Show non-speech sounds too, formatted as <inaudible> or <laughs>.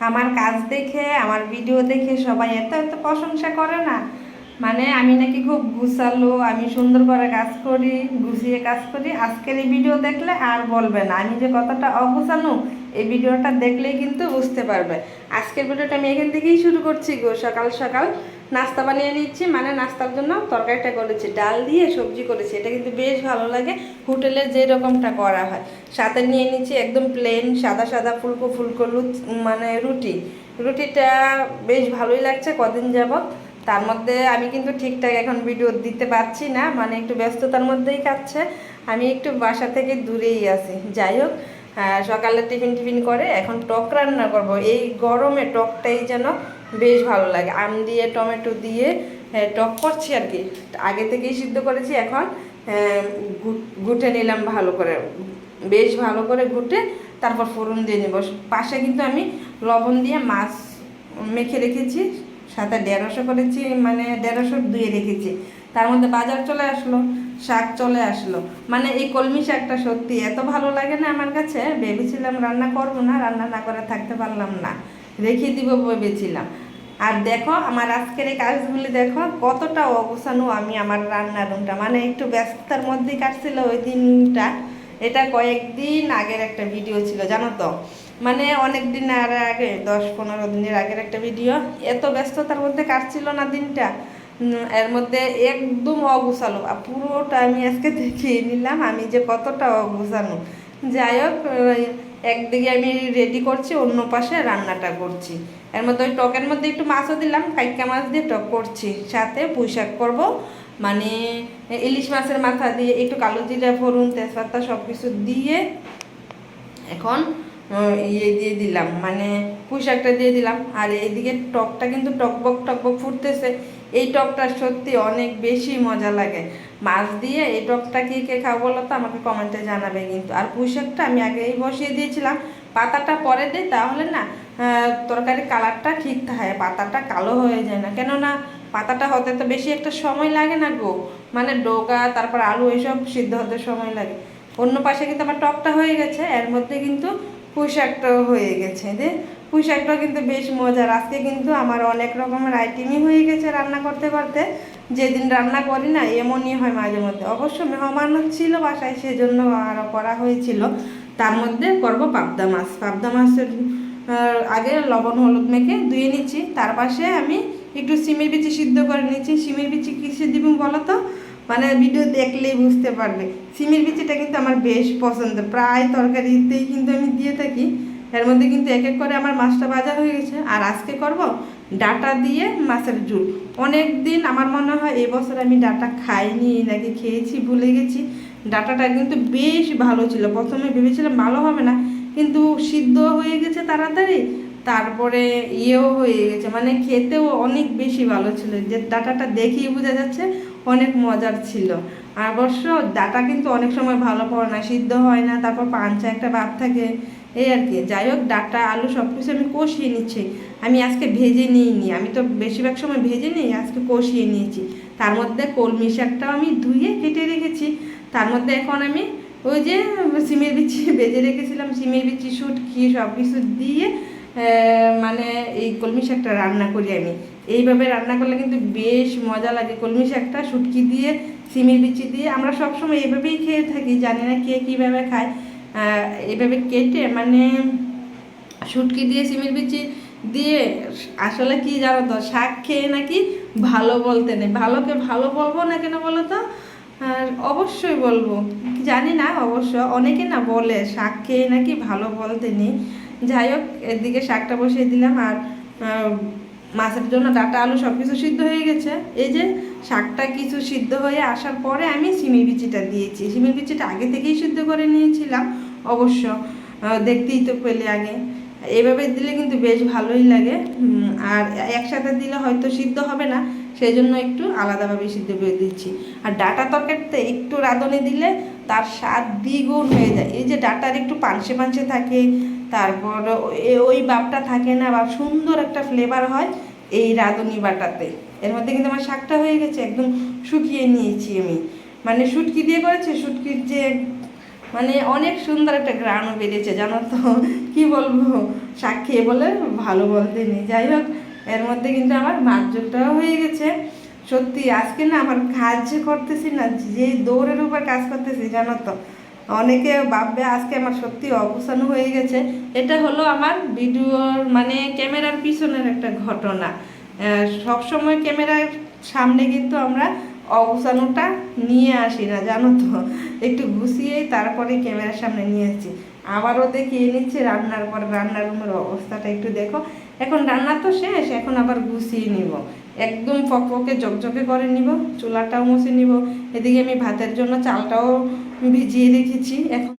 আমার কাজ দেখে আমার ভিডিও দেখে সবাই এত এত প্রশংসা করে না। মানে আমি নাকি খুব গুছালো, আমি সুন্দর করে কাজ করি, গুছিয়ে কাজ করি। আজকের এই ভিডিও দেখলে আর বলবে না। আমি যে কথাটা অগুছানো, এই ভিডিওটা দেখলেই কিন্তু বুঝতে পারবে। আজকের ভিডিওটা আমি এখান থেকেই শুরু করছি গো। সকাল সকাল নাস্তা বানিয়ে নিচ্ছি মানে নাস্তার জন্য তরকারিটা করেছি, ডাল দিয়ে সবজি করেছি। এটা কিন্তু বেশ ভালো লাগে, হোটেলে যে রকমটা করা হয়। সাথে নিয়ে নিচ্ছি একদম প্লেন সাদা সাদা ফুলকো ফুলকো মানে রুটি। রুটিটা বেশ ভালোই লাগছে, কদিন যাবত তার মধ্যে আমি কিন্তু ঠিকঠাক এখন ভিডিও দিতে পারছি না মানে একটু ব্যস্ততার মধ্যেই কাটছে। আমি একটু বাসা থেকে দূরেই আছি। যাই হোক সকালে টিফিন টিফিন করে এখন টক রান্না করব। এই গরমে টকটাই যেন বেশ ভালো লাগে। আম দিয়ে, টমেটো দিয়ে টক করছি আর কি। আগে থেকেই সিদ্ধ করেছি, এখন গুটে নিলাম ভালো করে। বেশ ভালো করে গুটে তারপর ফোড়ন দিয়ে নেব। পাশে কিন্তু আমি লবণ দিয়ে মাছ মেখে রেখেছি। সাথে দেড়শো করেছি মানে দেড়শো ধুয়ে রেখেছি। তার মধ্যে বাজার চলে আসলো, শাক চলে আসলো। মানে এই কলমি শাকটা সত্যি এত ভালো লাগে না আমার কাছে, ভেবেছিলাম রান্না করব না, রান্না না করে থাকতে পারলাম না। রেখে দিব ভেবেছিলাম। আর দেখো, আমার আজকের এই কাজগুলি দেখো, কতটা অবসানো আমি আমার রান্নার রুমটা। মানে একটু ব্যস্ততার মধ্যেই কাটছিল ওই দিনটা। এটা কয়েকদিন আগের একটা ভিডিও ছিল, জানো তো? মানে অনেক দিন আর আগে, দশ পনেরো দিনের আগের একটা ভিডিও এত ব্যস্ততার মধ্যে কাটছিল না দিনটা। এর মধ্যে একদম অগুছালো। পুরোটা আমি আজকে দেখিয়ে নিলাম, আমি যে কতটা অগুছানো যাই হোক একদিকে আমি রেডি করছি, অন্য পাশে রান্নাটা করছি। এর মধ্যে ওই টকের মধ্যে একটু মাছও দিলাম কাইকা মাছ দিয়ে টক করছি। সাথে পুঁই শাক করব মানে ইলিশ মাছের মাথা দিয়ে একটু কালো জিরা, ফোড়ন, তেজপাতা সব কিছু দিয়ে এখন ইয়ে দিয়ে দিলাম মানে পুঁই শাকটা দিয়ে দিলাম। আর এইদিকে টকটা কিন্তু টকবক টকবক ফুটতেছে। এই টকটা সত্যি অনেক বেশি মজা লাগে। মাছ দিয়ে এই টকটা কে কে খাও বলো তো? আমাকে কমেন্টে জানাবে কিন্তু। আর পুঁই শাকটা আমি আগেই বসিয়ে দিয়েছিলাম। পাতাটা পরে দিই তাহলে না তরকারির কালারটা ঠিক থাকে, পাতাটা কালো হয়ে যায় না। কেননা পাতাটা হতে তো বেশি একটা সময় লাগে না গো। মানে ডোগা, তারপর আলু এইসব সিদ্ধ হতে সময় লাগে। অন্য পাশে কিন্তু আমার টকটা হয়ে গেছে। এর মধ্যে কিন্তু পুঁই শাকটাও হয়ে গেছে যে পুঁই শাকটাও কিন্তু বেশ মজার। আজকে কিন্তু আমার অনেক রকমের আইটেমই হয়ে গেছে রান্না করতে করতে। যেদিন রান্না করি না, এমনই হয় মাঝে মধ্যে। অবশ্য মেহমান ছিল বাসায়, সেজন্য আরও করা হয়েছিল। তার মধ্যে করব পাবদা মাছ। পাবদা মাছের আগে লবণ, হলুদ মেখে ধুয়ে নিচ্ছি। তার পাশে আমি একটু সিমের বিচি সিদ্ধ করে নিচ্ছি। সিমের বিচি কিসে দিব বলো তো? মানে ভিডিও দেখলেই বুঝতে পারবে। সিমের বিচিটা কিন্তু আমার বেশ পছন্দ। প্রায় তরকারিতেই কিন্তু আমি দিয়ে থাকি। এর মধ্যে কিন্তু এক এক করে আমার মাছটা ভাজা হয়ে গেছে। আর আজকে করব ডাটা দিয়ে মাছের ঝুল। অনেক দিন আমার মনে হয় এবছর আমি ডাটা খাইনি, নাকি খেয়েছি, ভুলে গেছি। ডাটাটা কিন্তু বেশ ভালো ছিল। প্রথমে ভেবেছিলাম ভালো হবে না, কিন্তু সিদ্ধ হয়ে গেছে তাড়াতাড়ি। তারপরে ইয়েও হয়ে গেছে। মানে খেতেও অনেক বেশি ভালো ছিল। যে ডাটাটা দেখেই বোঝা যাচ্ছে অনেক মজার ছিল। অবশ্য ডাটা কিন্তু অনেক সময় ভালো পড়ে না সিদ্ধ হয় না, তারপর পাঞ্চা একটা ভাব থাকে, এই আর কি। যাই হোক, ডাটা, আলু সব কিছু আমি কষিয়ে নিচ্ছি। আমি আজকে ভেজে নিইনি, আমি তো বেশিরভাগ সময় ভেজে নিই, আজকে কষিয়ে নিয়েছি। তার মধ্যে কলমি শাকটাও আমি ধুয়ে কেটে রেখেছি। তার মধ্যে এখন আমি ওই যে সিমের বিচি <laughs> ভেজে রেখেছিলাম, সিমের বিচি শুটকি সব কিছু দিয়ে মানে এই কলমি শাকটা রান্না করি আমি। এইভাবে রান্না করলে কিন্তু বেশ মজা লাগে। কলমি শাকটা শুটকি দিয়ে, সিমের বিচি দিয়ে আমরা সবসময় এইভাবেই খেয়ে থাকি। জানি না কে কীভাবে খায়। এইভাবে কেটে মানে শুটকি দিয়ে, সিমের বিচি দিয়ে, আসলে কি জানো তো, শাক খেয়ে নাকি ভালো বলতে নেই। ভালোকে ভালো বলব না কেন বলো তো? আর অবশ্যই বলব। জানি না, অবশ্য অনেকে না বলে, শাক খেয়ে নাকি ভালো বলতে নেই। যাই হোক, এদিকে শাকটা বসিয়ে দিলাম আর মাছের জন্য ডাটা, আলু সব কিছু সিদ্ধ হয়ে গেছে। এই যে শাকটা কিছু সিদ্ধ হয়ে আসার পরে আমি সিমের বিচিটা দিয়েছি। সিমের বিচিটা আগে থেকেই সিদ্ধ করে নিয়েছিলাম, অবশ্য দেখতেই তো পেলে আগে। এভাবে দিলে কিন্তু বেশ ভালোই লাগে। আর একসাথে দিলে হয়তো সিদ্ধ হবে না সেই জন্য একটু আলাদাভাবে সিদ্ধ করে দিচ্ছি। আর ডাটা তরকারিতে একটু রাঁধুনি দিলে তার স্বাদ দ্বিগুণ হয়ে যায়। এই যে ডাটার একটু পানসে পানসে থাকে তারপর ওই- বাপটা থাকে না, বা সুন্দর একটা ফ্লেভার হয় এই রাঁধুনি বাটাতে। এর মধ্যে কিন্তু আমার শাকটা হয়ে গেছে, একদম শুকিয়ে নিয়েছি আমি। মানে শুটকি দিয়ে করেছে, শুটকির যে মানে অনেক সুন্দর একটা গ্রানও বেরিয়েছে, জানো তো? কি বলব? শাক খেয়ে বলে ভালো বলতে নেই। যাই হোক, এর মধ্যে কিন্তু আমার মাছ ঝোলটাও হয়ে গেছে। সত্যি, আজকে না আমার কাজ করতেছি না, যে দৌড়ের উপর কাজ করতেছি, জানো তো? অনেকে ভাববে আজকে আমার সত্যি অবসান হয়ে গেছে। এটা হলো আমার ভিডিওর মানে ক্যামেরার পিছনের একটা ঘটনা। সব সময় ক্যামেরার সামনে কিন্তু আমরা অবসানটা নিয়ে আসি না, জানো তো? একটু গুছিয়েই তারপরে ক্যামেরার সামনে নিয়ে আসছি। আবারও দেখিয়ে নিচ্ছে রান্নার পর রান্নার রুমের অবস্থাটা একটু দেখো। এখন রান্না তো শেষ, এখন আবার গুছিয়ে নিব। একদম ফকফকে জকজকে করে নিব, চুলাটাও মুছে নিব। এদিকে আমি ভাতের জন্য চালটাও ভিজিয়ে রেখেছি। এখন